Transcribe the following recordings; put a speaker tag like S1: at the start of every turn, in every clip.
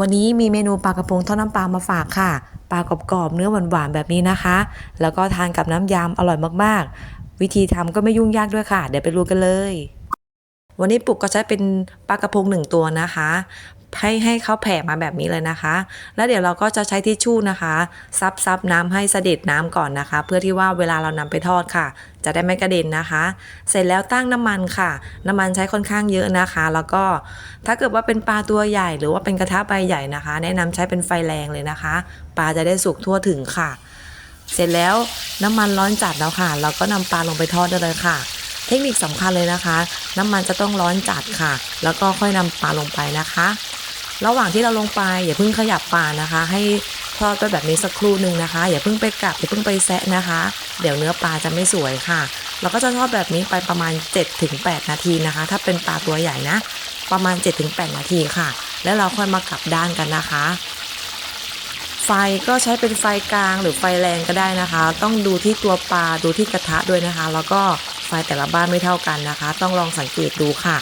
S1: วันนี้มีเมนูปลากระพงทอดน้ำปลามาฝากค่ะ ปลากรอบๆเนื้อหวานๆแบบนี้นะคะ แล้วก็ทานกับน้ำยำอร่อยมากๆ วิธีทำก็ไม่ยุ่งยากด้วยค่ะ เดี๋ยวไปรู้กันเลย วันนี้ปุกก็ใช้เป็นปลากระพงหนึ่งตัวนะคะ ให้ให้เขาแผ่มาแบบนี้เลยนะคะ แล้วเดี๋ยวเราก็จะใช้ทิชชู่นะคะ ซับซับน้ำให้เสด็จน้ำก่อนนะคะ เพื่อที่ว่าเวลาเรานำไปทอดค่ะ จะได้ไม่กระเด็นนะคะ เสร็จแล้วตั้งน้ำมันค่ะ น้ำมันใช้ค่อนข้างเยอะนะคะ แล้วก็ถ้าเกิดว่าเป็นปลาตัวใหญ่ หรือว่าเป็นกระทะใบใหญ่นะคะ แนะนำใช้เป็นไฟแรงเลยนะคะ ปลาจะได้สุกทั่วถึงค่ะ เสร็จแล้วน้ำมันร้อนจัดแล้วค่ะ เราก็นำปลาลงไปทอดได้เลยค่ะเทคนิคสำคัญเลยนะคะ น้ำมันจะต้องร้อนจัดค่ะ แล้วก็ค่อยนำปลาลงไปนะคะ ระหว่างที่เราลงไปอย่าเพิ่งขยับปลานะคะ ให้ทอดไปแบบนี้สักครู่หนึ่งนะคะ อย่าเพิ่งไปกลับอย่าเพิ่งไปแซะนะคะ เดี๋ยวเนื้อปลาจะไม่สวยค่ะ เราก็จะทอดแบบนี้ไปประมาณ 7-8 นาทีนะคะ ถ้าเป็นปลาตัวใหญ่นะ ประมาณ 7-8 นาทีค่ะ แล้วเราค่อยมากลับด้านกันนะคะ ไฟก็ใช้เป็นไฟกลางหรือไฟแรงก็ได้นะคะ ต้องดูที่ตัวปลาดูที่กระทะด้วยนะคะ แล้วก็ไฟแต่ละบ้านไม่เท่ากันนะคะ ต้องลองสังเกตดูค่ะ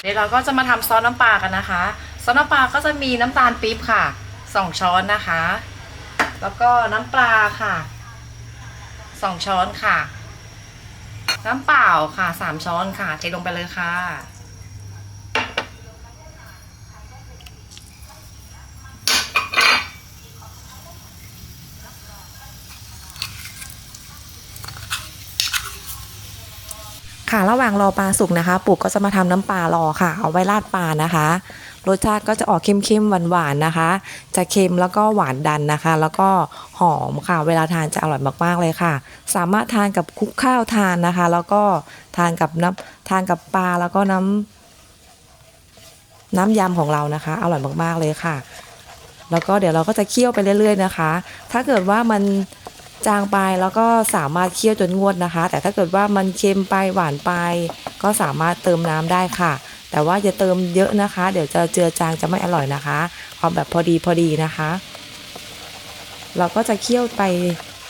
S2: เดี๋ยวเราก็จะมาทำซอสน้ำปลากันนะคะ ซอสน้ำปลาก็จะมีน้ำตาลปี๊บค่ะสองช้อนนะคะ แล้วก็น้ำปลาค่ะสองช้อนค่ะ น้ำเปล่าค่ะสามช้อนค่ะเทลงไปเลยค่ะ
S1: ค่ะระหว่างรอปลาสุกนะคะปุกก็จะมาทำน้ำปลารอค่ะเอาไว้ราดปลานะคะ รสชาติก็จะออกเค็มๆหวานๆนะคะ จะเค็มแล้วก็หวานดันนะคะ แล้วก็หอมค่ะ เวลาทานจะอร่อยมากๆเลยค่ะ สามารถทานกับคุกข้าวทานนะคะ แล้วก็ทานกับน้ำทานกับปลาแล้วก็น้ำน้ำยำของเรานะคะ อร่อยมากๆเลยค่ะ แล้วก็เดี๋ยวเราก็จะเคี่ยวไปเรื่อย ๆ นะคะ ถ้าเกิดว่ามัน จางไปแล้วก็สามารถเคี่ยวจนงวดนะคะ แต่ถ้าเกิดว่ามันเค็มไปหวานไป ก็สามารถเติมน้ำได้ค่ะ แต่ว่าอย่าเติมเยอะนะคะ เดี๋ยวจะเจือจางจะไม่อร่อยนะคะเอาแบบพอดีพอดีนะคะ เราก็จะเคี่ยวไป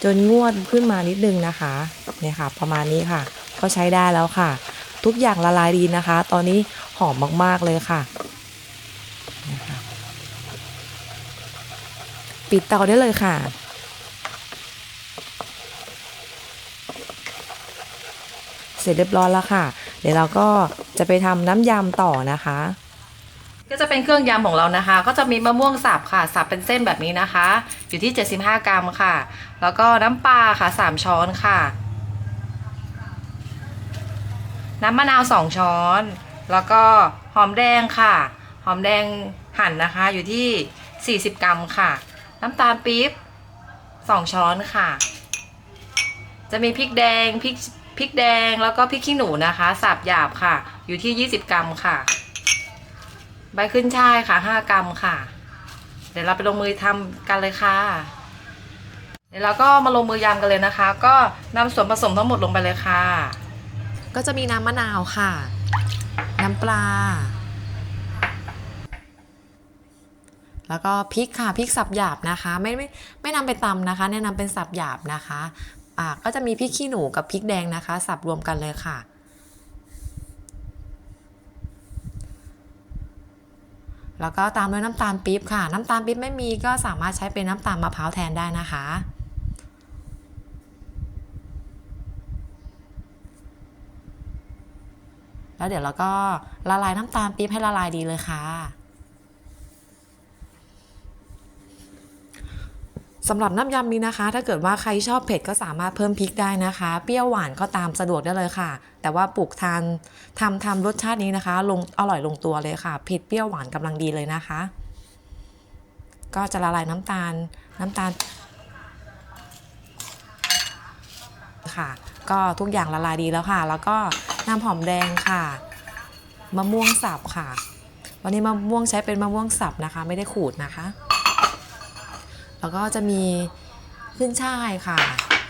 S1: จนงวดขึ้นมานิดนึงนะคะเนี่ยค่ะ ประมาณนี้ค่ะ ก็ใช้ได้แล้วค่ะ ทุกอย่างละลายดีนะคะ ตอนนี้หอมมากๆเลยค่ะปิดเตาได้เลยค่ะ เสร็จเรียบร้อยแล้วค่ะ เดี๋ยวเราก็จะไปทำน้ำยำต่อนะคะ
S2: ก็จะเป็นเครื่องยำของเรานะคะ ก็จะมีมะม่วงสับค่ะ สับเป็นเส้นแบบนี้นะคะ อยู่ที่ 75 กรัมค่ะ แล้วก็น้ำปลาค่ะ 3 ช้อนค่ะ น้ำมะนาว 2 ช้อน แล้วก็หอมแดงค่ะ หอมแดงหั่นนะคะอยู่ที่ 40 กรัมค่ะ น้ำตาลปี๊บ 2 ช้อนค่ะ จะมีพริกแดงพริก พริกแดงแล้วก็พริกขี้หนูนะคะ สับหยาบค่ะ อยู่ที่ 20 กรัมค่ะ ใบขึ้นช่ายค่ะ 5 กรัมค่ะ เดี๋ยวเราไปลงมือทำกันเลยค่ะ เดี๋ยวเราก็มาลงมือยำกันเลยนะคะ ก็นำส่วนผสมทั้งหมดลงไปเลยค่ะ
S1: ก็จะมีน้ำมะนาวค่ะ น้ำปลา แล้วก็พริกค่ะพริกสับหยาบนะคะ ไม่ไม่ไม่นำไปตำนะคะ แนะนำเป็นสับหยาบนะคะ อ่าก็จะมีพริกขี้หนูกับพริกแดงนะคะสับรวมกันเลยค่ะ แล้วก็ตามด้วยน้ำตาลปี๊บค่ะ น้ำตาลปี๊บไม่มีก็สามารถใช้เป็นน้ำตาลมะพร้าวแทนได้นะคะแล้วเดี๋ยวเราก็ละลายน้ำตาลปี๊บให้ละลายดีเลยค่ะ สำหรับน้ำยำนี้นะคะ ถ้าเกิดว่าใครชอบเผ็ดก็สามารถเพิ่มพริกได้นะคะ เปรี้ยวหวานก็ตามสะดวกได้เลยค่ะ แต่ว่าปลูกทานทำทำรสชาตินี้นะคะ ลงอร่อยลงตัวเลยค่ะเผ็ดเปรี้ยวหวานกำลังดีเลยนะคะ ก็จะละลายน้ำตาลน้ำตาลค่ะ ก็ทุกอย่างละลายดีแล้วค่ะ แล้วก็น้ำหอมแดงค่ะมะม่วงสับค่ะ วันนี้มะม่วงใช้เป็นมะม่วงสับนะคะ ไม่ได้ขูดนะคะ แล้วก็จะมีขึ้นช่ายค่ะ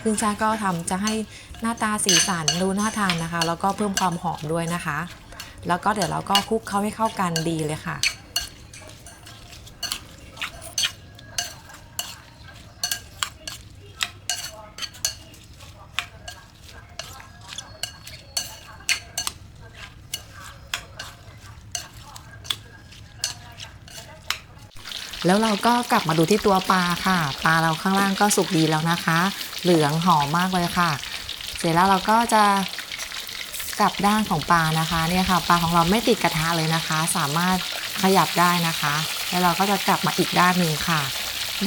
S1: ขึ้นช่ายก็ทำจะให้หน้าตาสีสันดูน่าทานนะคะ แล้วก็เพิ่มความหอมด้วยนะคะ แล้วก็เดี๋ยวเราก็คลุกเข้าให้เข้ากันดีเลยค่ะ แล้วเราก็กลับมาดูที่ตัวปลาค่ะ ปลาเราข้างล่างก็สุกดีแล้วนะคะ เหลืองหอมมากเลยค่ะ เสร็จแล้วเราก็จะกลับด้านของปลานะคะเนี่ยค่ะ ปลาของเราไม่ติดกระทะเลยนะคะ สามารถขยับได้นะคะ แล้วเราก็จะกลับมาอีกด้านหนึ่งค่ะ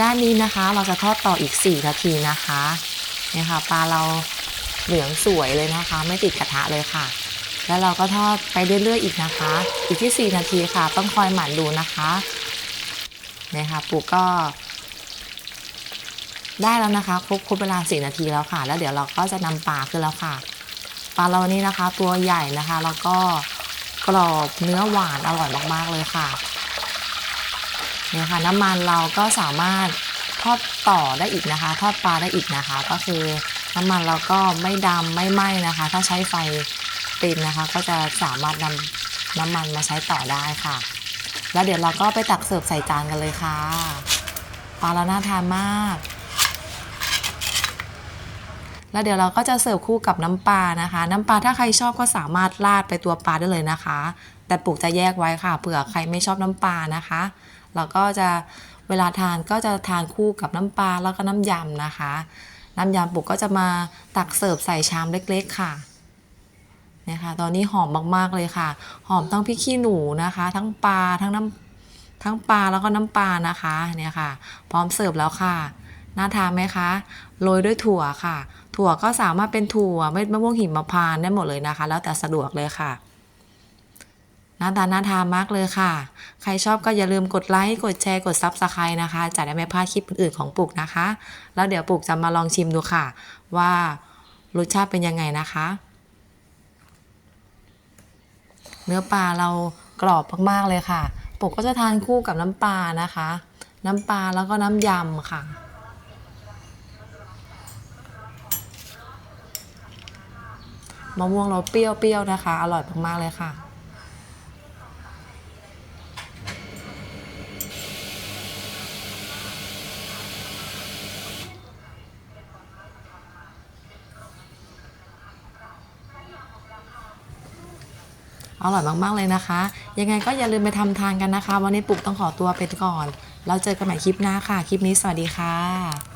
S1: ด้านนี้นะคะเราจะทอดต่ออีก 4 นาทีนะคะเนี่ยค่ะ ปลาเราเหลืองสวยเลยนะคะ ไม่ติดกระทะเลยค่ะ แล้วเราก็ทอดไปเรื่อยๆอีกนะคะ อีกที่ 4 นาทีค่ะ ต้องคอยหมั่นดูนะคะ นี่ยค่ะปูก็ได้แล้วนะคะครบครบเวลา4นาทีแล้วค่ะ แล้วเดี๋ยวเราก็จะนำปลาขึ้นแล้วค่ะปลาเรานี่นะคะ ตัวใหญ่นะคะแล้วก็กรอบเนื้อหวานอร่อยมากๆเลยค่ะเนี่ยค่ะ น้ำมันเราก็สามารถทอดต่อได้อีกนะคะ ทอดปลาได้อีกนะคะ ก็คือน้ำมันเราก็ไม่ดำไม่ไหม้นะคะ ถ้าใช้ไฟเป็นนะคะ ก็จะสามารถนำน้ำมันมาใช้ต่อได้ค่ะ แล้วเดี๋ยวเราก็ไปตักเสิร์ฟใส่จานกันเลยค่ะปลาเราน่าทานมาก แล้วเดี๋ยวเราก็จะเสิร์ฟคู่กับน้ำปลานะคะ น้ำปลาถ้าใครชอบก็สามารถราดไปตัวปลาได้เลยนะคะ แต่ปลูกจะแยกไว้ค่ะเผื่อใครไม่ชอบน้ำปลานะคะ เราก็จะเวลาทานก็จะทานคู่กับน้ำปลาแล้วก็น้ำยำนะคะ น้ำยำปลูกก็จะมาตักเสิร์ฟใส่ชามเล็ก ๆ ค่ะ ค่ะ ตอนนี้หอมมากๆเลยค่ะ หอมทั้งพริกขี้หนูนะคะ ทั้งปลาทั้งน้ำทั้งปลาแล้วก็น้ำปลานะคะเนี่ยค่ะ พร้อมเสิร์ฟแล้วค่ะน่าทานไหมคะโรยด้วยถั่วค่ะ ถั่วก็สามารถเป็นถั่วเม็ดมะม่วงหิมพานต์ได้หมดเลยนะคะ แล้วแต่สะดวกเลยค่ะหน้าตาน่าทานมากเลยค่ะ ใครชอบก็อย่าลืมกดไลค์ กดแชร์ กดซับสไครต์นะคะ จะได้ไม่พลาดคลิปอื่นๆของปุกนะคะ แล้วเดี๋ยวปุกจะมาลองชิมดูค่ะ ว่ารสชาติเป็นยังไงนะคะ เนื้อปลาเรากรอบมากๆเลยค่ะ ปกก็จะทานคู่กับน้ำปลานะคะ น้ำปลาแล้วก็น้ำยำค่ะ มะม่วงเราเปรี้ยวๆนะคะ อร่อยมากๆเลยค่ะ อร่อยมากๆเลยนะคะ ยังไงก็อย่าลืมไปทำทานกันนะคะ วันนี้ปุกต้องขอตัวไปก่อน แล้วเจอกันใหม่คลิปหน้าค่ะ คลิปนี้สวัสดีค่ะ